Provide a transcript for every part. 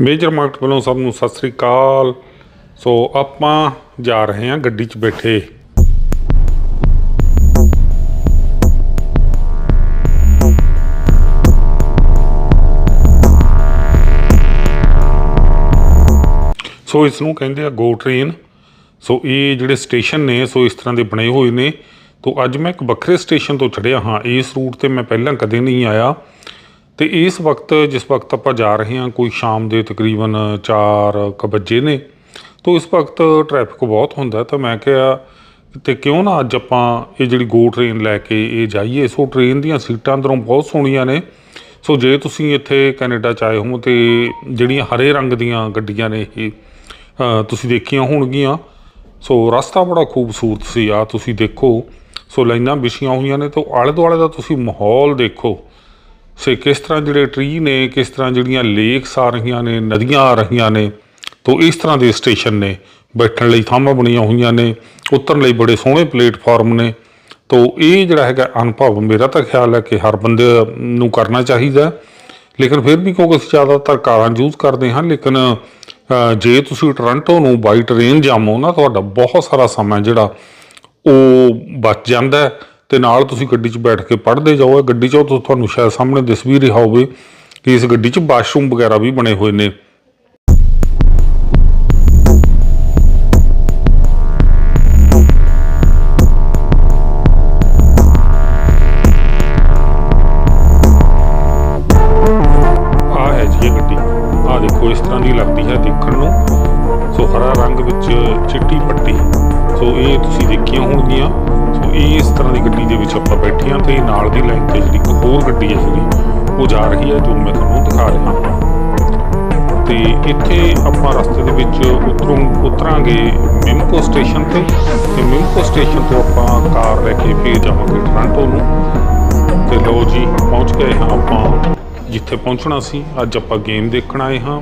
Major market ਵੱਲੋਂ ਸਭ ਨੂੰ ਸਤਿ ਸ੍ਰੀ ਅਕਾਲ। ਸੋ ਆਪਾਂ ਜਾ ਰਹੇ ਹਾਂ ਗੱਡੀ 'ਚ ਬੈਠੇ। ਸੋ ਇਸ ਨੂੰ ਕਹਿੰਦੇ ਆ ਗੋ ਟ੍ਰੇਨ। ਸੋ ਇਹ ਜਿਹੜੇ ਸਟੇਸ਼ਨ ਨੇ, ਸੋ ਇਸ ਤਰ੍ਹਾਂ ਦੇ ਬਣੇ ਹੋਏ ਨੇ। ਤੋ ਅੱਜ ਮੈਂ ਇੱਕ ਵੱਖਰੇ ਸਟੇਸ਼ਨ ਤੋਂ ਚੜਿਆ ਹਾਂ। ਇਸ ਰੂਟ ਤੇ ਮੈਂ ਪਹਿਲਾਂ ਕਦੇ ਨਹੀਂ ਆਇਆ। ਤੇ ਇਸ ਵਕਤ, ਜਿਸ ਵਕਤ ਆਪਾਂ ਜਾ ਰਹੇ ਹਾਂ, ਕੋਈ ਸ਼ਾਮ ਦੇ ਤਕਰੀਬਨ 4 ਕੁ ਵਜੇ ਨੇ, ਤੋ ਇਸ ਵਕਤ ਟ੍ਰੈਫਿਕ ਬਹੁਤ ਹੁੰਦਾ ਤਾਂ ਮੈਂ ਕਿਹਾ, ਤੇ ਕਿਉਂ ਨਾ ਅੱਜ ਆਪਾਂ ਇਹ ਜਿਹੜੀ ਗੋ ਟ੍ਰੇਨ ਲੈ ਕੇ ਇਹ ਜਾਈਏ? ਸੋ ਟ੍ਰੇਨ ਦੀਆਂ ਸੀਟਾਂ ਅੰਦਰੋਂ ਬਹੁਤ ਸੋਹਣੀਆਂ ਨੇ। ਸੋ ਜੇ ਤੁਸੀਂ ਇੱਥੇ ਕੈਨੇਡਾ ਚ ਆਏ ਹੋ, ਤੇ ਜਿਹੜੀਆਂ ਹਰੇ ਰੰਗ ਦੀਆਂ ਗੱਡੀਆਂ ਨੇ ਇਹ ਤੁਸੀਂ ਦੇਖੀਆਂ ਹੋਣਗੀਆਂ। ਸੋ ਰਸਤਾ ਬੜਾ ਖੂਬਸੂਰਤ ਸੀ। ਆ ਤੁਸੀਂ ਦੇਖੋ, ਸੋ ਲਾਈਨਾਂ ਵਿਛੀਆਂ ਹੋਈਆਂ ਨੇ, ਤੇ ਆਲੇ ਦੁਆਲੇ ਦਾ ਤੁਸੀਂ ਮਾਹੌਲ ਦੇਖੋ। ਸੇ ਕਿਸ ਤਰ੍ਹਾਂ ਜਿਹੜੇ ਟਰੀ ਨੇ, ਕਿਸ ਤਰ੍ਹਾਂ ਜਿਹੜੀਆਂ ਲੇਕਸ ਆ ਰਹੀਆਂ ਨੇ, ਨਦੀਆਂ ਆ ਰਹੀਆਂ ਨੇ, ਤੋ ਇਸ ਤਰ੍ਹਾਂ ਦੇ ਸਟੇਸ਼ਨ ਨੇ। ਬੈਠਣ ਲਈ ਥਾਵਾਂ ਬਣੀਆਂ ਹੋਈਆਂ ਨੇ, ਉਤਰਨ ਲਈ ਬੜੇ ਸੋਹਣੇ ਪਲੇਟਫਾਰਮ ਨੇ। ਤੋ ਇਹ ਜਿਹੜਾ ਹੈਗਾ ਅਨੁਭਵ ਮੇਰਾ ਤਾਂ ਖਿਆਲ ਹੈ ਕਿ ਹਰ ਬੰਦੇ ਨੂੰ ਕਰਨਾ ਚਾਹੀਦਾ ਲੇਕਿਨ ਫਿਰ ਵੀ ਕਿਉਂਕਿ ਅਸੀਂ ਜ਼ਿਆਦਾਤਰ ਕਾਰਾਂ ਯੂਜ਼ ਕਰਦੇ ਹਾਂ, ਲੇਕਿਨ ਜੇ ਤੁਸੀਂ ਟੋਰਾਂਟੋ ਨੂੰ ਬਾਈ ਟ੍ਰੇਨ ਜਾਮੋ ਨਾ, ਤੁਹਾਡਾ ਬਹੁਤ ਸਾਰਾ ਸਮਾਂ ਜਿਹੜਾ ਉਹ ਬਚ ਜਾਂਦਾ ਹੈ। ਤੇ ਨਾਲ ਤੁਸੀਂ ਗੱਡੀ 'ਚ ਬੈਠ ਕੇ ਪੜ੍ਹਦੇ ਜਾਓ। ਇਹ ਗੱਡੀ 'ਚ ਉਹ ਤੁਹਾਨੂੰ ਸ਼ਾਇਦ ਸਾਹਮਣੇ ਦਿਸ ਵੀ ਰਿਹਾ ਹੋਵੇ ਕਿ ਇਸ ਗੱਡੀ 'ਚ ਵਾਸ਼ਰੂਮ ਵਗੈਰਾ ਵੀ ਬਣੇ ਹੋਏ ਨੇ। ਆ ਹੈ ਜੀ ਇਹ ਗੱਡੀ। ਆ ਦੇਖੋ, ਇਸ ਤਰ੍ਹਾਂ ਦੀ ਲੱਗਦੀ ਹੈ ਦੇਖਣ ਨੂੰ। ਸੋ ਹਰਾ ਰੰਗ ਵਿੱਚ ਚਿੱਟੀ ਪੱਟੀ। ਸੋ ਇਹ ਤੁਸੀਂ ਦੇਖੀਆਂ ਹੋਣਗੀਆਂ। ਇਸ ਤਰ੍ਹਾਂ ਦੀ ਗੱਡੀ ਦੇ ਵਿੱਚ ਆਪਾਂ ਬੈਠੇ ਹਾਂ ਤੇ ਨਾਲ ਦੀ ਲਾਈਨ ਤੇ ਜਿਹੜੀ ਇੱਕ ਹੋਰ ਗੱਡੀ ਹੈ ਜਿਹੜੀ, ਉਹ ਜਾ ਰਹੀ ਹੈ ਜੋ ਮੈਂ ਤੁਹਾਨੂੰ ਦਿਖਾ ਰਿਹਾ ਹਾਂ। ਤੇ ਇੱਥੇ ਆਪਾਂ ਰਸਤੇ ਦੇ ਵਿੱਚ ਉਤਰੋਂ ਉਤਰਾਂਗੇ ਮਿਮਕੋ ਸਟੇਸ਼ਨ ਤੇ। ਤੇ ਮਿਮਕੋ ਸਟੇਸ਼ਨ ਤੋਂ ਆਪਾਂ ਕਾਰ ਲੈ ਕੇ ਫਿਰ ਜਾਵਾਂਗੇ ਟੋਰਾਂਟੋ ਨੂੰ। ਤੇ ਲੋ ਜੀ, ਪਹੁੰਚ ਗਏ ਹਾਂ ਆਪਾਂ ਜਿੱਥੇ ਪਹੁੰਚਣਾ ਸੀ। ਅੱਜ ਆਪਾਂ ਗੇਮ ਦੇਖਣ ਆਏ ਹਾਂ।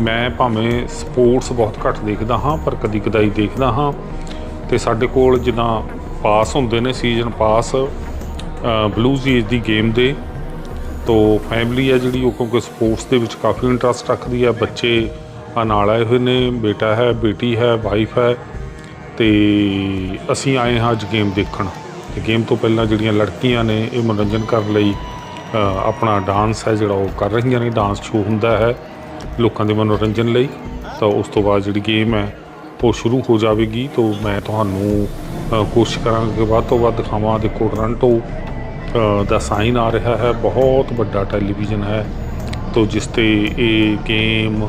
ਮੈਂ ਭਾਵੇਂ ਸਪੋਰਟਸ ਬਹੁਤ ਘੱਟ ਦੇਖਦਾ ਹਾਂ, ਪਰ ਕਦੀ ਕਦਾਈ ਦੇਖਦਾ ਹਾਂ। ਤੇ ਸਾਡੇ ਕੋਲ ਜਿੱਦਾਂ ਪਾਸ ਹੁੰਦੇ ਨੇ ਸੀਜ਼ਨ ਪਾਸ ਬਲੂਜ਼ ਏਜ ਦੀ ਗੇਮ ਦੇ। ਤੋ ਫੈਮਿਲੀ ਹੈ ਜਿਹੜੀ, ਉਹ ਕਿਉਂਕਿ ਸਪੋਰਟਸ ਦੇ ਵਿੱਚ ਕਾਫੀ ਇੰਟਰਸਟ ਰੱਖਦੀ ਹੈ। ਬੱਚੇ ਆ ਨਾਲ ਆਏ ਹੋਏ ਨੇ, ਬੇਟਾ ਹੈ, ਬੇਟੀ ਹੈ ਵਾਈਫ ਹੈ। ਤੇ ਅਸੀਂ ਆਏ ਹਾਂ ਅੱਜ ਗੇਮ ਦੇਖਣ। ਤੇ ਗੇਮ ਤੋਂ ਪਹਿਲਾਂ ਜਿਹੜੀਆਂ ਲੜਕੀਆਂ ਨੇ, ਇਹ ਮਨੋਰੰਜਨ ਕਰਨ ਲਈ ਆਪਣਾ ਡਾਂਸ ਹੈ ਜਿਹੜਾ ਉਹ ਕਰ ਰਹੀਆਂ ਨੇ। ਡਾਂਸ ਸ਼ੋਅ ਹੁੰਦਾ ਹੈ ਲੋਕਾਂ ਦੇ ਮਨੋਰੰਜਨ ਲਈ। ਤਾਂ ਉਸ ਤੋਂ ਬਾਅਦ ਜਿਹੜੀ ਗੇਮ ਹੈ, ਉਹ ਸ਼ੁਰੂ ਹੋ ਜਾਵੇਗੀ। ਤੋਂ ਮੈਂ ਤੁਹਾਨੂੰ ਕੋਸ਼ਿਸ਼ ਕਰਾਂਗੇ ਕਿ ਵੱਧ ਤੋਂ ਵੱਧ ਦਿਖਾਵਾਂ ਦੇਖੋ ਟੋਰਾਂਟੋ ਦਾ ਸਾਈਨ ਆ ਰਿਹਾ ਹੈ। ਬਹੁਤ ਵੱਡਾ ਟੈਲੀਵਿਜ਼ਨ ਹੈ ਤੋ ਜਿਸ ਤੇ ਇਹ ਗੇਮ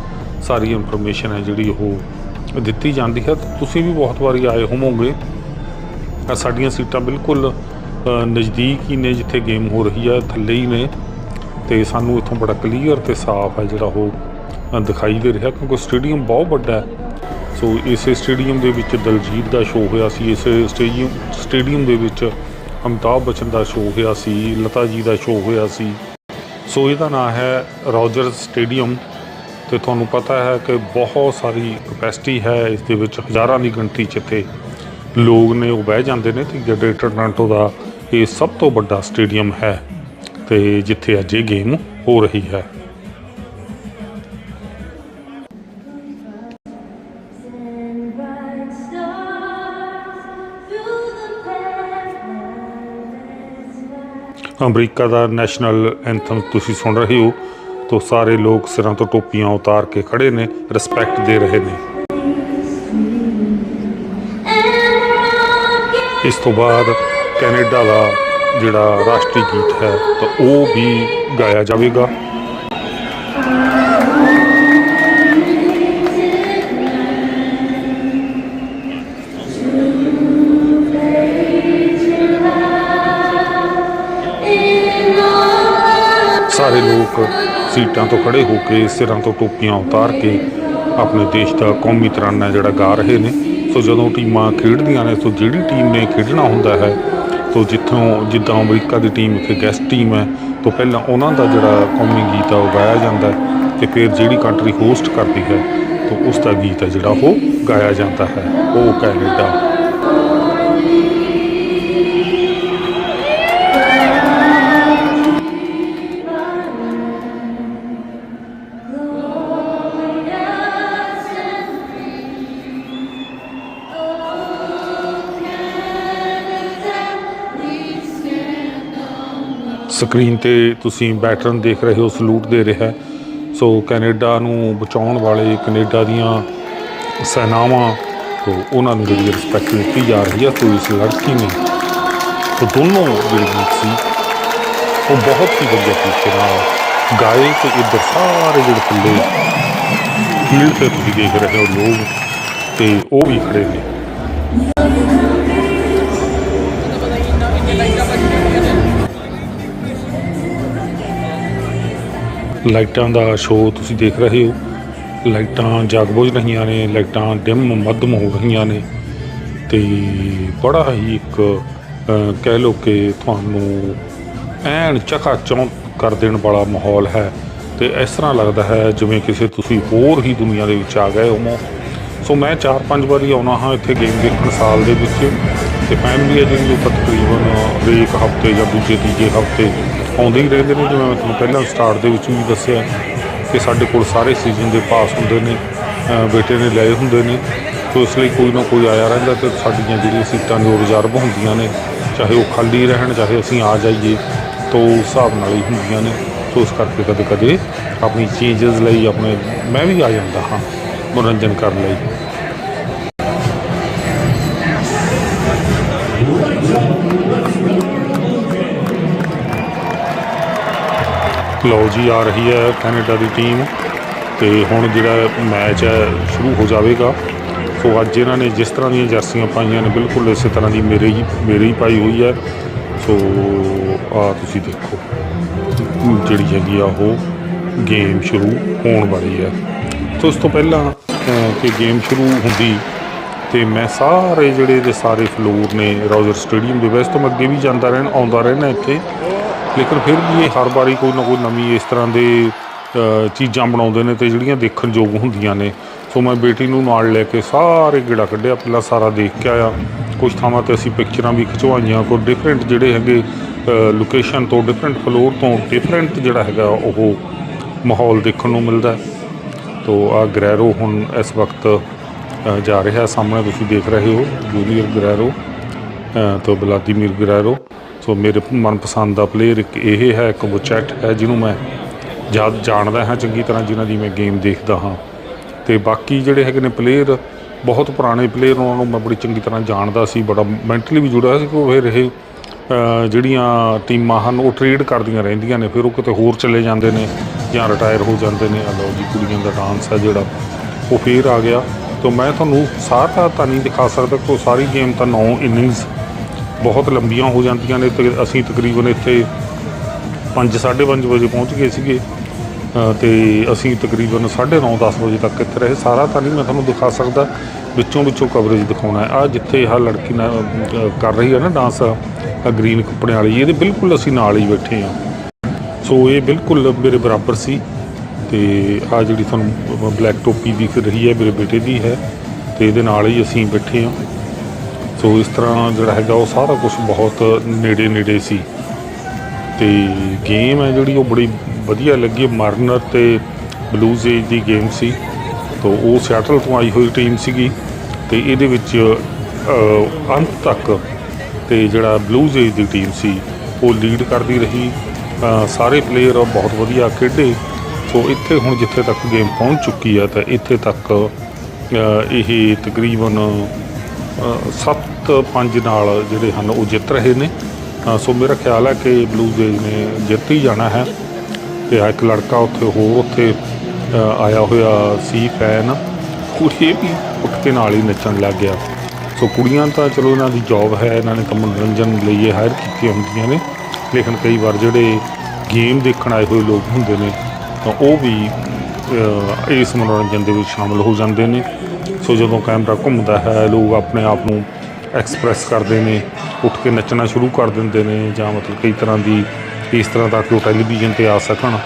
ਸਾਰੀ ਇਨਫੋਰਮੇਸ਼ਨ ਹੈ ਜਿਹੜੀ ਉਹ ਦਿੱਤੀ ਜਾਂਦੀ ਹੈ। ਤੁਸੀਂ ਵੀ ਬਹੁਤ ਵਾਰੀ ਆਏ ਹੋਵੋਗੇ। ਸਾਡੀਆਂ ਸੀਟਾਂ ਬਿਲਕੁਲ ਨਜ਼ਦੀਕ ਹੀ ਨੇ ਜਿੱਥੇ ਗੇਮ ਹੋ ਰਹੀ ਹੈ, ਥੱਲੇ ਹੀ ਨੇ। ਤੇ ਸਾਨੂੰ ਇੱਥੋਂ ਬੜਾ ਕਲੀਅਰ ਤੇ ਸਾਫ਼ ਹੈ ਜਿਹੜਾ ਉਹ ਦਿਖਾਈ ਦੇ ਰਿਹਾ ਕਿਉਂਕਿ ਸਟੇਡੀਅਮ ਬਹੁਤ ਵੱਡਾ ਹੈ। ਸੋ ਇਸੇ ਸਟੇਡੀਅਮ ਦੇ ਵਿੱਚ ਦਲਜੀਤ ਦਾ ਸ਼ੋਅ ਹੋਇਆ ਸੀ, ਇਸ ਸਟੇਡੀਅਮ ਸਟੇਡੀਅਮ ਦੇ ਵਿੱਚ ਅਮਿਤਾਭ ਬੱਚਨ ਦਾ ਸ਼ੋਅ ਹੋਇਆ ਸੀ, ਲਤਾ ਜੀ ਦਾ ਸ਼ੋਅ ਹੋਇਆ ਸੀ। ਸੋ ਇਹਦਾ ਨਾਮ ਹੈ ਰੋਜਰ ਸਟੇਡੀਅਮ ਤੇ ਤੁਹਾਨੂੰ ਪਤਾ ਹੈ ਕਿ ਬਹੁਤ ਸਾਰੀ ਕਪੈਸਿਟੀ ਹੈ ਇਸ ਦੇ ਵਿੱਚ, ਹਜ਼ਾਰਾਂ ਦੀ ਗਿਣਤੀ 'ਚ ਇੱਥੇ ਲੋਕ ਨੇ, ਉਹ ਬਹਿ ਜਾਂਦੇ ਨੇ ਤੇ ਗ੍ਰੇਟਰ ਟੋਰਾਂਟੋ ਦਾ ਇਹ ਸਭ ਤੋਂ ਵੱਡਾ ਸਟੇਡੀਅਮ ਹੈ ਤੇ ਜਿੱਥੇ ਅੱਜ ਇਹ ਗੇਮ ਹੋ ਰਹੀ ਹੈ। ਅਮਰੀਕਾ ਦਾ ਨੈਸ਼ਨਲ ਐਂਥਮ ਤੁਸੀਂ ਸੁਣ ਰਹੇ ਹੋ, ਤੋਂ ਸਾਰੇ ਲੋਕ ਸਿਰਾਂ ਤੋਂ ਟੋਪੀਆਂ ਉਤਾਰ ਕੇ ਖੜੇ ਨੇ ਰਿਸਪੈਕਟ ਦੇ ਰਹੇ ਨੇ। ਇਸ ਤੋਂ ਬਾਅਦ ਕੈਨੇਡਾ ਦਾ ਜਿਹੜਾ ਰਾਸ਼ਟਰੀ ਗੀਤ ਹੈ, ਤਾਂ ਉਹ ਵੀ ਗਾਇਆ ਜਾਵੇਗਾ। ਸੀਟਾਂ ਤੋਂ ਖੜੇ ਹੋ ਕੇ ਸਿਰਾਂ ਤੋਂ ਟੋਪੀਆਂ ਉਤਾਰ ਕੇ ਆਪਣੇ ਦੇਸ਼ ਦਾ ਕੌਮੀ ਤਰਾਨਾ ਜਿਹੜਾ ਗਾ ਰਹੇ ਨੇ। ਸੋ ਜਦੋਂ ਟੀਮਾਂ ਖੇਡਦੀਆਂ ਨੇ, ਸੋ ਜਿਹੜੀ ਟੀਮ ਨੇ ਖੇਡਣਾ ਹੁੰਦਾ ਹੈ, ਸੋ ਜਿੱਥੋਂ ਜਿੱਦਾਂ ਅਮਰੀਕਾ ਦੀ ਟੀਮ ਇੱਕ ਗੈਸਟ ਟੀਮ ਹੈ, ਤੋਂ ਪਹਿਲਾਂ ਉਹਨਾਂ ਦਾ ਜਿਹੜਾ ਕੌਮੀ ਗੀਤ ਆ ਉਹ ਗਾਇਆ ਜਾਂਦਾ ਹੈ ਤੇ ਫਿਰ ਜਿਹੜੀ ਕੰਟਰੀ ਹੋਸਟ ਕਰਦੀ ਹੈ, ਤੋਂ ਉਸ ਦਾ ਗੀਤ ਹੈ ਜਿਹੜਾ ਉਹ ਗਾਇਆ ਜਾਂਦਾ ਹੈ, ਉਹ ਕੈਨੇਡਾ ਸਕਰੀਨ ਤੇ ਤੁਸੀਂ ਬੈਟਰਨ ਦੇਖ ਰਹੇ ਹੋ, ਸਲੂਟ ਦੇ ਰਿਹਾ। ਸੋ ਕੈਨੇਡਾ ਨੂੰ ਬਚਾਉਣ ਵਾਲੇ ਕੈਨੇਡਾ ਦੀਆਂ ਸੈਨਾਵਾਂ, ਤੋਂ ਉਹਨਾਂ ਨੂੰ ਜਿਹੜੀ ਰਿਸਪੈਕਟ ਦਿੱਤੀ ਜਾ ਰਹੀ ਹੈ, ਤੋਂ ਇਸ ਲੜਕੀ ਨੇ, ਤੋਂ ਦੋਨੋਂ ਜਿਹੜੇ ਸੀ, ਉਹ ਬਹੁਤ ਹੀ ਵਧੀਆ ਤਰੀਕੇ ਨਾਲ ਗਾਏ ਤੇ ਇੱਧਰ ਸਾਰੇ ਜਿਹੜੇ ਥੱਲੇ ਫੀਲਡ ਤੇ ਤੁਸੀਂ ਦੇਖ ਰਹੇ ਹੋ ਲੋਕ, ਤੇ ਉਹ ਵੀ ਖੜੇ ਨੇ। ਲਾਈਟਾਂ ਦਾ ਸ਼ੋਅ ਤੁਸੀਂ ਦੇਖ ਰਹੇ ਹੋ। ਲਾਈਟਾਂ ਜਗਬੁਝ ਰਹੀਆਂ ਨੇ, ਲਾਈਟਾਂ ਡਿਮ ਮੱਧਮ ਹੋ ਰਹੀਆਂ ਨੇ ਤੇ ਬੜਾ ਹੀ ਇੱਕ ਕਹਿ ਲਓ ਕਿ ਤੁਹਾਨੂੰ ਐਨ ਚਕਾਚੌਂਕ ਕਰ ਦੇਣ ਵਾਲਾ ਮਾਹੌਲ ਹੈ। ਤੇ ਇਸ ਤਰ੍ਹਾਂ ਲੱਗਦਾ ਹੈ ਜਿਵੇਂ ਕਿਸੇ ਤੁਸੀਂ ਹੋਰ ਹੀ ਦੁਨੀਆ ਦੇ ਵਿੱਚ ਆ ਗਏ ਹੋਵੋ। ਸੋ ਮੈਂ ਚਾਰ ਪੰਜ ਵਾਰੀ ਆਉਣਾ ਹਾਂ ਇੱਥੇ ਗੇਮ ਦੇਖਣ ਸਾਲ ਦੇ ਵਿੱਚ ਤੇ ਫੈਮਿਲੀ ਹੈ ਜਿਹੜੀ ਉਹ ਤਕਰੀਬਨ ਹਰੇਕ ਹਫ਼ਤੇ ਜਾਂ ਦੂਜੇ ਤੀਜੇ ਹਫ਼ਤੇ ਆਉਂਦੇ ਹੀ ਰਹਿੰਦੇ ਨੇ, ਜਿਵੇਂ ਮੈਂ ਤੁਹਾਨੂੰ ਪਹਿਲਾਂ ਸਟਾਰਟ ਦੇ ਵਿੱਚ ਵੀ ਦੱਸਿਆ ਕਿ ਸਾਡੇ ਕੋਲ ਸਾਰੇ ਸੀਜ਼ਨ ਦੇ ਪਾਸ ਹੁੰਦੇ ਨੇ ਬੇਟੇ ਨੇ ਲਏ ਹੁੰਦੇ ਨੇ ਸੋ ਇਸ ਲਈ ਕੋਈ ਨਾ ਕੋਈ ਆਇਆ ਰਹਿੰਦਾ ਤੇ ਸਾਡੀਆਂ ਜਿਹੜੀਆਂ ਸੀਟਾਂ ਨੇ ਉਹ ਰਿਜ਼ਰਵ ਹੁੰਦੀਆਂ ਨੇ, ਚਾਹੇ ਉਹ ਖਾਲੀ ਰਹਿਣ, ਚਾਹੇ ਅਸੀਂ ਆ ਜਾਈਏ, ਤਾਂ ਉਸ ਹਿਸਾਬ ਨਾਲ ਹੀ ਹੁੰਦੀਆਂ ਨੇ ਸੋ ਉਸ ਕਰਕੇ ਕਦੇ ਕਦੇ ਆਪਣੀ ਚੀਜ਼ਸ ਲਈ ਆਪਣੇ, ਮੈਂ ਵੀ ਆ ਜਾਂਦਾ ਹਾਂ, ਮਨੋਰੰਜਨ ਕਰਨ ਲਈ। ਲਓ ਜੀ, ਆ ਰਹੀ ਹੈ ਕੈਨੇਡਾ ਦੀ ਟੀਮ ਤੇ ਹੁਣ ਜਿਹੜਾ ਮੈਚ ਹੈ, ਸ਼ੁਰੂ ਹੋ ਜਾਵੇਗਾ। ਸੋ ਅੱਜ ਇਹਨਾਂ ਨੇ ਜਿਸ ਤਰ੍ਹਾਂ ਦੀਆਂ ਜਰਸੀਆਂ ਪਾਈਆਂ ਨੇ, ਬਿਲਕੁਲ ਇਸੇ ਤਰ੍ਹਾਂ ਦੀ ਮੇਰੇ ਹੀ ਮੇਰੇ ਹੀ ਪਾਈ ਹੋਈ ਹੈ। ਸੋ ਆ ਤੁਸੀਂ ਦੇਖੋ, ਜਿਹੜੀ ਹੈਗੀ ਆ ਉਹ ਗੇਮ ਸ਼ੁਰੂ ਹੋਣ ਵਾਲੀ ਹੈ। ਸੋ ਇਸ ਤੋਂ ਪਹਿਲਾਂ ਕਿ ਗੇਮ ਸ਼ੁਰੂ ਹੁੰਦੀ ਤੇ ਮੈਂ ਸਾਰੇ ਜਿਹੜੇ ਦੇ ਸਾਰੇ ਫਲੋਰ ਨੇ ਰੋਜਰ ਸਟੇਡੀਅਮ ਦੇ, ਵੈਸੇ ਤੋਂ ਅੱਗੇ ਵੀ ਜਾਂਦਾ ਰਹਿਣ, ਆਉਂਦਾ ਰਹਿਣਾ ਇੱਥੇ। ਲੇਕਿਨ ਫਿਰ ਵੀ ਇਹ ਹਰ ਵਾਰੀ ਕੋਈ ਨਾ ਕੋਈ ਨਵੀਂ ਇਸ ਤਰ੍ਹਾਂ ਦੇ ਚੀਜ਼ਾਂ ਬਣਾਉਂਦੇ ਨੇ ਤੇ ਜਿਹੜੀਆਂ ਦੇਖਣ ਯੋਗ ਹੁੰਦੀਆਂ ਨੇ। ਸੋ ਮੈਂ ਬੇਟੀ ਨੂੰ ਨਾਲ ਲੈ ਕੇ ਸਾਰੇ ਗੇੜਾ ਕੱਢਿਆ ਪਹਿਲਾਂ ਸਾਰਾ ਦੇਖ ਕੇ ਆਇਆ। ਕੁਝ ਥਾਵਾਂ ਤੇ ਅਸੀਂ ਪਿਕਚਰਾਂ ਵੀ ਖਿਚਵਾਈਆਂ ਕੋਈ ਡਿਫਰੈਂਟ ਜਿਹੜੇ ਹੈਗੇ ਲੋਕੇਸ਼ਨ ਤੋਂ ਡਿਫਰੈਂਟ ਫਲੋਰ ਤੋਂ ਡਿਫਰੈਂਟ ਜਿਹੜਾ ਹੈਗਾ ਉਹ ਮਾਹੌਲ ਦੇਖਣ ਨੂੰ ਮਿਲਦਾ ਤੋ ਆ ਗ੍ਰੈਰੋ ਹੁਣ ਇਸ ਵਕਤ ਜਾ ਰਿਹਾ ਸਾਹਮਣੇ ਤੁਸੀਂ ਦੇਖ ਰਹੇ ਹੋ ਜੂਨੀਅਰ ਗ੍ਰੈਰੋ ਅ, ਤੋਂ ਵਲਾਦੀਮੀਰ ਗ੍ਰੈਰੋ ਸੋ ਮੇਰੇ ਮਨਪਸੰਦ ਦਾ ਪਲੇਅਰ ਇੱਕ ਇਹ ਹੈ, ਇੱਕ ਬੁਚੈਟ ਹੈ, ਜਿਹਨੂੰ ਮੈਂ ਜਦ ਜਾਣਦਾ ਹਾਂ ਚੰਗੀ ਤਰ੍ਹਾਂ, ਜਿਨ੍ਹਾਂ ਦੀ ਮੈਂ ਗੇਮ ਦੇਖਦਾ ਹਾਂ। ਤੇ ਬਾਕੀ ਜਿਹੜੇ ਹੈਗੇ ਨੇ ਪਲੇਅਰ ਬਹੁਤ ਪੁਰਾਣੇ ਪਲੇਅਰ ਉਹਨਾਂ ਨੂੰ ਮੈਂ ਬੜੀ ਚੰਗੀ ਤਰ੍ਹਾਂ ਜਾਣਦਾ ਸੀ, ਬੜਾ ਮੈਂਟਲੀ ਵੀ ਜੁੜਿਆ ਸੀ ਕਿ ਉਹ ਫਿਰ ਇਹ ਜਿਹੜੀਆਂ ਟੀਮਾਂ ਹਨ, ਉਹ ਟ੍ਰੇਡ ਕਰਦੀਆਂ ਰਹਿੰਦੀਆਂ ਨੇ, ਫਿਰ ਉਹ ਕਿਤੇ ਹੋਰ ਚਲੇ ਜਾਂਦੇ ਨੇ ਜਾਂ ਰਿਟਾਇਰ ਹੋ ਜਾਂਦੇ ਨੇ। ਆ ਲਓ ਜੀ, ਕੁੜੀਆਂ ਦਾ ਡਾਂਸ ਹੈ ਜਿਹੜਾ, ਉਹ ਫੇਰ ਆ ਗਿਆ। ਤਾਂ ਮੈਂ ਤੁਹਾਨੂੰ ਸਾਰਾ ਤਾਂ ਨਹੀਂ ਦਿਖਾ ਸਕਦਾ ਕਿ ਉਹ ਸਾਰੀ ਗੇਮ ਤਾਂ 9 ਇਨਿੰਗਸ ਬਹੁਤ ਲੰਬੀਆਂ ਹੋ ਜਾਂਦੀਆਂ ਨੇ ਤੇ ਅਸੀਂ ਤਕਰੀਬਨ ਇੱਥੇ 5:30 ਵਜੇ ਪਹੁੰਚ ਗਏ ਸੀਗੇ। ਅ, ਤੇ ਅਸੀਂ ਤਕਰੀਬਨ 9:30 10 ਵਜੇ ਤੱਕ ਇੱਥੇ ਰਹੇ। ਸਾਰਾ ਤਾਂ ਨਹੀਂ ਮੈਂ ਤੁਹਾਨੂੰ ਦਿਖਾ ਸਕਦਾ ਵਿੱਚੋਂ ਵਿੱਚੋਂ ਕਵਰੇਜ ਦਿਖਾਉਣਾ ਹੈ। ਆ ਜਿੱਥੇ ਆਹ ਲੜਕੀ ਨਾਲ ਕਰ ਰਹੀ ਹੈ ਨਾ ਡਾਂਸ ਆ ਗ੍ਰੀਨ ਕੱਪੜੇ ਵਾਲੀ ਇਹਦੇ ਬਿਲਕੁਲ ਅਸੀਂ ਨਾਲ ਹੀ ਬੈਠੇ ਹਾਂ। ਸੋ ਇਹ ਬਿਲਕੁਲ ਮੇਰੇ ਬਰਾਬਰ ਸੀ ਤੇ ਆ ਜਿਹੜੀ ਤੁਹਾਨੂੰ ਬਲੈਕ ਟੋਪੀ ਦਿਖ ਰਹੀ ਹੈ ਮੇਰੇ ਬੇਟੇ ਦੀ ਹੈ ਤੇ ਇਹਦੇ ਨਾਲ ਹੀ ਅਸੀਂ ਬੈਠੇ ਹਾਂ। ਸੋ ਇਸ ਤਰ੍ਹਾਂ ਜਿਹੜਾ ਹੈਗਾ ਉਹ ਸਾਰਾ ਕੁਝ ਬਹੁਤ ਨੇੜੇ ਨੇੜੇ ਸੀ। ਤੇ ਗੇਮ ਹੈ ਜਿਹੜੀ ਉਹ ਬੜੀ ਵਧੀਆ ਲੱਗੀ। ਮਰਨਰ ਤੇ ਬਲੂਜ਼ ਏਜ ਦੀ ਗੇਮ ਸੀ। ਤੋ ਉਹ ਸਿਆਟਲ ਤੋਂ ਆਈ ਹੋਈ ਟੀਮ ਸੀਗੀ। ਤੇ ਇਹਦੇ ਵਿੱਚ ਅੰਤ ਤੱਕ ਤੇ ਜਿਹੜਾ ਬਲੂਜ਼ ਏਜ ਦੀ ਟੀਮ ਸੀ, ਉਹ ਲੀਡ ਕਰਦੀ ਰਹੀ। ਸਾਰੇ ਪਲੇਅਰ ਬਹੁਤ ਵਧੀਆ ਖੇਡੇ। ਸੋ ਇੱਥੇ ਹੁਣ ਜਿੱਥੇ ਤੱਕ ਗੇਮ ਪਹੁੰਚ ਚੁੱਕੀ ਹੈ, ਤਾਂ ਇੱਥੇ ਤੱਕ ਇਹ ਤਕਰੀਬਨ 7-5 ਨਾਲ ਜਿਹੜੇ ਹਨ, ਉਹ ਜਿੱਤ ਰਹੇ ਨੇ। ਸੋ ਮੇਰਾ ਖਿਆਲ ਹੈ ਕਿ ਬਲੂ ਏਜ ਨੇ ਜਿੱਤ ਹੀ ਜਾਣਾ ਹੈ। ਤੇ ਇੱਕ ਲੜਕਾ ਉੱਥੇ ਹੋਰ ਉੱਥੇ ਆਇਆ ਹੋਇਆ ਸੀ, ਫੈਨ। ਕੁੜੀ ਵੀ ਉੱਠ ਕੇ ਨਾਲ ਹੀ ਨੱਚਣ ਲੱਗ ਗਿਆ। ਸੋ ਕੁੜੀਆਂ ਤਾਂ ਚਲੋ ਇਹਨਾਂ ਦੀ ਜੌਬ ਹੈ, ਇਹਨਾਂ ਨੇ ਤਾਂ ਮਨੋਰੰਜਨ ਲਈ ਇਹ ਹਾਇਰ ਕੀਤੀਆਂ ਹੁੰਦੀਆਂ ਨੇ। ਲੇਕਿਨ ਕਈ ਵਾਰ ਜਿਹੜੇ ਗੇਮ ਦੇਖਣ ਆਏ ਹੋਏ ਲੋਕ ਹੁੰਦੇ ਨੇ, ਤਾਂ ਉਹ ਵੀ ਇਸ ਮਨੋਰੰਜਨ ਦੇ ਵਿੱਚ ਸ਼ਾਮਲ ਹੋ ਜਾਂਦੇ ਨੇ। ਸੋ ਜਦੋਂ ਕੈਮਰਾ ਘੁੰਮਦਾ ਹੈ, ਲੋਕ ਆਪਣੇ ਆਪ ਨੂੰ ਐਕਸਪ੍ਰੈਸ ਕਰਦੇ ਨੇ, ਉੱਠ ਕੇ ਨੱਚਣਾ ਸ਼ੁਰੂ ਕਰ ਦਿੰਦੇ ਨੇ ਜਾਂ ਮਤਲਬ ਕਈ ਤਰ੍ਹਾਂ ਦੀ ਇਸ ਤਰ੍ਹਾਂ ਦਾ ਕਿ ਉਹ ਟੈਲੀਵਿਜ਼ਨ ਤੇ ਆ ਸਕਣ।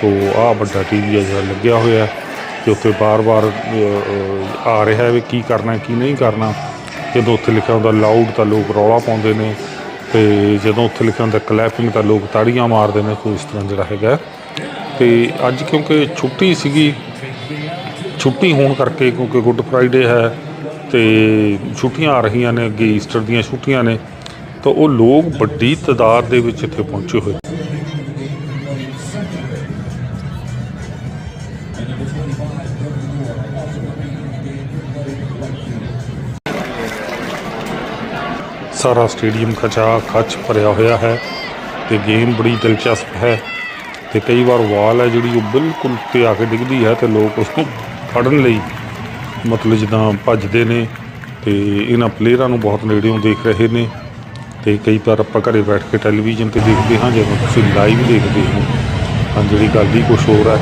ਸੋ ਆਹ ਵੱਡਾ ਟੀਵੀ ਹੈ ਜਿਹੜਾ ਲੱਗਿਆ ਹੋਇਆ ਤੇ ਉੱਥੇ ਬਾਰ-ਬਾਰ ਆ ਰਿਹਾ ਵੀ ਕੀ ਕਰਨਾ ਕੀ ਨਹੀਂ ਕਰਨਾ। ਜਦੋਂ ਉੱਥੇ ਲਿਖਿਆ ਹੁੰਦਾ ਲਾਊਡ ਤਾਂ ਲੋਕ ਰੌਲਾ ਪਾਉਂਦੇ ਨੇ, ਤੇ ਜਦੋਂ ਉੱਥੇ ਲਿਖਿਆ ਹੁੰਦਾ ਕਲੈਪਿੰਗ ਤਾਂ ਲੋਕ ਤਾੜੀਆਂ ਮਾਰਦੇ ਨੇ। ਕੋਈ ਇਸ ਤਰ੍ਹਾਂ ਜਿਹੜਾ ਹੈਗਾ ਤੇ ਅੱਜ ਕਿਉਂਕਿ ਛੁੱਟੀ ਸੀਗੀ, ਛੁੱਟੀ ਹੋਣ ਕਰਕੇ ਕਿਉਂਕਿ ਗੁੱਡ ਫਰਾਈਡੇ ਹੈ ਤੇ ਛੁੱਟੀਆਂ ਆ ਰਹੀਆਂ ਨੇ, ਅੱਗੇ ਈਸਟਰ ਦੀਆਂ ਛੁੱਟੀਆਂ ਨੇ, ਤਾਂ ਉਹ ਲੋਕ ਵੱਡੀ ਤਦਾਦ ਦੇ ਵਿੱਚ ਇੱਥੇ ਪਹੁੰਚੇ ਹੋਏ। ਸਾਰਾ ਸਟੇਡੀਅਮ ਖਚਾ ਖਚ ਭਰਿਆ ਹੋਇਆ ਹੈ ਤੇ ਗੇਮ ਬੜੀ ਦਿਲਚਸਪ ਹੈ। ਤੇ ਕਈ ਵਾਰ ਵਾਲ ਹੈ ਜਿਹੜੀ ਉਹ ਬਿਲਕੁਲ ਉੱਤੇ ਆ ਕੇ ਡਿੱਗਦੀ ਹੈ ਤੇ ਲੋਕ ਉਸ ਨੂੰ ਫੜਨ ਲਈ ਮਤਲਬ ਜਿੱਦਾਂ ਭੱਜਦੇ ਨੇ ਤੇ ਇਹਨਾਂ ਪਲੇਅਰਾਂ ਨੂੰ ਬਹੁਤ ਨੇੜਿਓਂ ਦੇਖ ਰਹੇ ਨੇ ਤੇ ਕਈ ਵਾਰ ਆਪਾਂ ਘਰੇ ਬੈਠ ਕੇ ਟੈਲੀਵਿਜ਼ਨ ਤੇ ਦੇਖਦੇ ਹਾਂ ਜਦੋਂ ਤੁਸੀਂ ਲਾਈਵ ਦੇਖਦੇ ਹੋ। ਤਾਂ ਜਿਹੜੀ ਗੱਲ ਹੀ ਕੁਛ ਹੋਰ ਹੈ।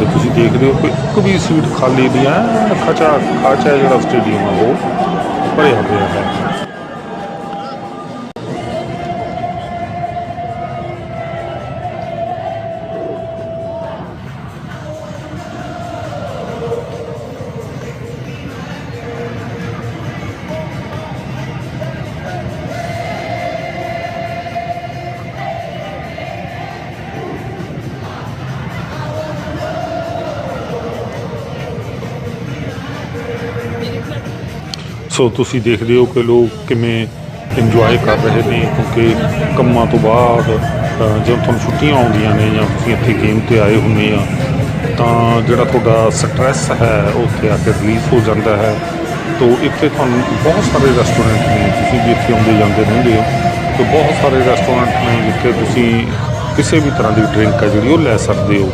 ਤੇ ਤੁਸੀਂ ਦੇਖਦੇ ਹੋ ਕਿ ਇੱਕ ਵੀ ਸੀਟ ਖਾਲੀ ਨਹੀਂ ਹੈ ਖਚਾ ਖਾਚਾ ਜਿਹੜਾ ਸਟੇਡੀਅਮ ਆ ਉਹ ਭਰਿਆ ਹੋਇਆ ਹੈ। ਸੋ ਤੁਸੀਂ ਦੇਖਦੇ ਹੋ ਕਿ ਲੋਕ ਕਿਵੇਂ ਇੰਜੋਏ ਕਰ ਰਹੇ ਨੇ, ਕਿਉਂਕਿ ਕੰਮਾਂ ਤੋਂ ਬਾਅਦ ਜਦੋਂ ਤੁਹਾਨੂੰ ਛੁੱਟੀਆਂ ਆਉਂਦੀਆਂ ਨੇ ਜਾਂ ਤੁਸੀਂ ਇੱਥੇ ਗੇਮ ਤੇ ਆਏ ਹੁੰਦੇ ਆ, ਤਾਂ ਜਿਹੜਾ ਤੁਹਾਡਾ ਸਟ੍ਰੈਸ ਹੈ, ਉਹ ਉੱਥੇ ਆ ਕੇ ਰਿਲੀਜ਼ ਹੋ ਜਾਂਦਾ ਹੈ। ਤੋ ਇੱਥੇ ਤੁਹਾਨੂੰ ਬਹੁਤ ਸਾਰੇ ਰੈਸਟੋਰੈਂਟ ਨੇ, ਤੁਸੀਂ ਵੀ ਇੱਥੇ ਆਉਂਦੇ ਜਾਂਦੇ ਰਹਿੰਦੇ ਹੋ। ਤੇ ਬਹੁਤ ਸਾਰੇ ਰੈਸਟੋਰੈਂਟ ਨੇ ਜਿੱਥੇ ਤੁਸੀਂ ਕਿਸੇ ਵੀ ਤਰ੍ਹਾਂ ਦੀ ਡਰਿੰਕ ਹੈ ਜਿਹੜੀ ਉਹ ਲੈ ਸਕਦੇ ਹੋ।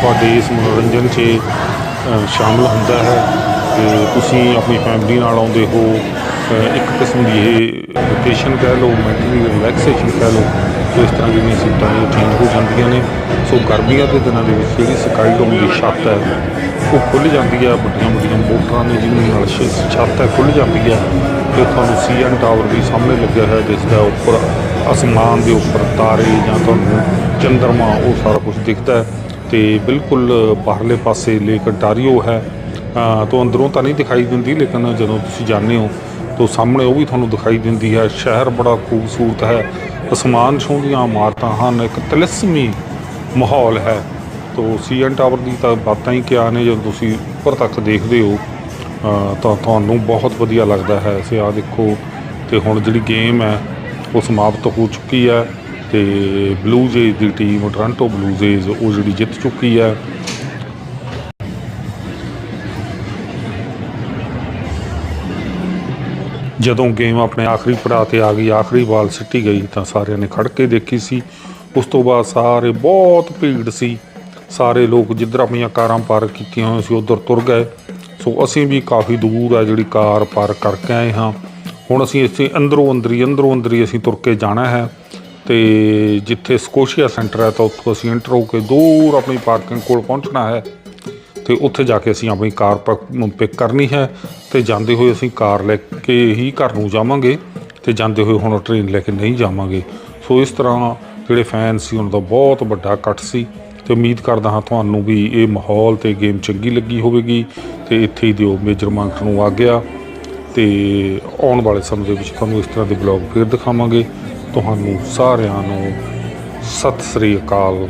ਤੁਹਾਡੇ ਇਸ ਮਨੋਰੰਜਨ 'ਚ ਅ, ਸ਼ਾਮਲ ਹੁੰਦਾ ਹੈ ਤੇ ਤੁਸੀਂ ਆਪਣੀ ਫੈਮਿਲੀ ਨਾਲ ਆਉਂਦੇ ਹੋ ਇੱਕ ਕਿਸਮ ਦੀ ਇਹ ਵਕੇਸ਼ਨ ਕਹਿ ਲਓ ਮੈਂਟਲੀ ਰਿਲੈਕਸੇਸ਼ਨ ਕਹਿ ਲਓ ਸੋ ਇਸ ਤਰ੍ਹਾਂ ਦੀਆਂ ਸੀਟਾਂ ਇਹ ਚੇਂਜ ਹੋ ਜਾਂਦੀਆਂ ਨੇ। ਸੋ ਗਰਮੀਆਂ ਦੇ ਦਿਨਾਂ ਦੇ ਵਿੱਚ ਜਿਹੜੀ ਸਕਾਈ ਡੋਮ ਦੀ ਛੱਤ ਹੈ ਉਹ ਖੁੱਲ ਜਾਂਦੀ ਹੈ। ਵੱਡੀਆਂ ਵੱਡੀਆਂ ਮੋਟਰਾਂ ਨੇ ਜਿਹਨਾਂ ਨਾਲ ਛ- ਛੱਤ ਹੈ ਖੁੱਲ ਜਾਂਦੀ ਹੈ। ਤੇ ਤੁਹਾਨੂੰ ਸੀਐਨ ਟਾਵਰ ਵੀ ਸਾਹਮਣੇ ਲੱਗਿਆ ਹੋਇਆ ਦਿਸਦਾ ਉੱਪਰ ਅਸਮਾਨ ਦੇ ਉੱਪਰ ਤਾਰੇ ਜਾਂ ਤੁਹਾਨੂੰ ਚੰਦਰਮਾ ਉਹ ਸਾਰਾ ਕੁਝ ਦਿਖਦਾ ਹੈ। ਤੇ ਬਿਲਕੁਲ ਬਾਹਰਲੇ ਪਾਸੇ ਲੇਕ ਟਾਰੀਓ ਹੈ। ਅ, ਤੋਂ ਅੰਦਰੋਂ ਤਾਂ ਨਹੀਂ ਦਿਖਾਈ ਦਿੰਦੀ ਲੇਕਿਨ ਜਦੋਂ ਤੁਸੀਂ ਜਾਂਦੇ ਹੋ ਤੋਂ ਸਾਹਮਣੇ ਉਹ ਵੀ ਤੁਹਾਨੂੰ ਦਿਖਾਈ ਦਿੰਦੀ ਹੈ। ਸ਼ਹਿਰ ਬੜਾ ਖੂਬਸੂਰਤ ਹੈ। ਅਸਮਾਨ ਛੂੰਹਦੀਆਂ ਇਮਾਰਤਾਂ ਹਨ ਇੱਕ ਤਿਲਸਮੀ ਮਾਹੌਲ ਹੈ। ਤੋ ਸੀਐਨ ਟਾਵਰ ਦੀ ਤਾਂ ਬਾਤਾਂ ਹੀ ਕਿਆ ਨੇ ਜਦੋਂ ਤੁਸੀਂ ਉੱਪਰ ਤੱਕ ਦੇਖਦੇ ਹੋ ਤਾਂ ਤੁਹਾਨੂੰ ਬਹੁਤ ਵਧੀਆ ਲੱਗਦਾ ਹੈ। ਸੇ ਆ ਦੇਖੋ ਤੇ ਹੁਣ ਜਿਹੜੀ ਗੇਮ ਹੈ ਉਹ ਸਮਾਪਤ ਹੋ ਚੁੱਕੀ ਹੈ। ਤੇ ਬਲੂ ਜੇਜ਼ ਦੀ ਟੀਮ ਟੋਰਾਂਟੋ ਬਲੂ ਜੇਜ਼ ਉਹ ਜਿਹੜੀ ਜਿੱਤ ਚੁੱਕੀ ਹੈ ਜਦੋਂ ਗੇਮ ਆਪਣੇ ਆਖਰੀ ਪੜਾਅ ਤੇ ਆ ਗਈ, ਆਖਰੀ ਬਾਲ ਸਿੱਟੀ ਗਈ, ਤਾਂ ਸਾਰਿਆਂ ਨੇ ਖੜ ਕੇ ਦੇਖੀ ਸੀ। ਉਸ ਤੋਂ ਬਾਅਦ ਸਾਰੇ ਬਹੁਤ ਭੀੜ ਸੀ। ਸਾਰੇ ਲੋਕ ਜਿੱਧਰ ਆਪਣੀਆਂ ਕਾਰਾਂ ਪਾਰਕ ਕੀਤੀਆਂ ਹੋਈਆਂ ਸੀ, ਉਧਰ ਤੁਰ ਗਏ। ਸੋ ਅਸੀਂ ਵੀ ਕਾਫੀ ਦੂਰ ਆ ਜਿਹੜੀ ਕਾਰ ਪਾਰਕ ਕਰਕੇ ਆਏ ਹਾਂ। ਹੁਣ ਅਸੀਂ ਇੱਥੇ ਅੰਦਰੋਂ ਅੰਦਰੀ ਅੰਦਰੋਂ ਅੰਦਰੀ ਅਸੀਂ ਤੁਰ ਕੇ ਜਾਣਾ ਹੈ। ਤੇ ਜਿੱਥੇ ਸਕੋਸ਼ੀਆ ਸੈਂਟਰ ਹੈ ਤਾਂ ਉੱਥੋਂ ਅਸੀਂ ਐਂਟਰ ਹੋ ਕੇ ਦੂਰ ਆਪਣੀ ਪਾਰਕਿੰਗ ਕੋਲ ਪਹੁੰਚਣਾ ਹੈ। ਤੇ ਉੱਥੇ ਜਾ ਕੇ ਅਸੀਂ ਆਪਣੀ ਕਾਰ ਪਿਕ ਕਰਨੀ ਹੈ ਤੇ ਜਾਂਦੇ ਹੋਏ ਅਸੀਂ ਕਾਰ ਲੈ ਕੇ ਹੀ ਘਰ ਨੂੰ ਜਾਵਾਂਗੇ ਤੇ ਜਾਂਦੇ ਹੋਏ ਹੁਣ ਟ੍ਰੇਨ ਲੈ ਕੇ ਨਹੀਂ ਜਾਵਾਂਗੇ। ਸੋ ਇਸ ਤਰ੍ਹਾਂ ਜਿਹੜੇ ਫੈਨ ਸੀ ਉਹਨਾਂ ਦਾ ਬਹੁਤ ਵੱਡਾ ਇਕੱਠ ਸੀ ਤੇ ਉਮੀਦ ਕਰਦਾ ਹਾਂ ਤੁਹਾਨੂੰ ਵੀ ਇਹ ਮਾਹੌਲ ਤੇ ਗੇਮ ਚੰਗੀ ਲੱਗੀ ਹੋਵੇਗੀ ਤੇ ਇੱਥੇ ਹੀ ਦਿਓ ਮੇਜਰ ਮਾਂਕਰ ਨੂੰ ਆ ਗਿਆ ਤੇ ਆਉਣ ਵਾਲੇ ਸਮੇਂ ਦੇ ਵਿੱਚ ਤੁਹਾਨੂੰ ਇਸ ਤਰ੍ਹਾਂ ਦੇ ਬਲੌਗ ਫੇਰ ਦਿਖਾਵਾਂਗੇ। ਤੁਹਾਨੂੰ ਸਾਰਿਆਂ ਨੂੰ ਸਤਿ ਸ੍ਰੀ ਅਕਾਲ।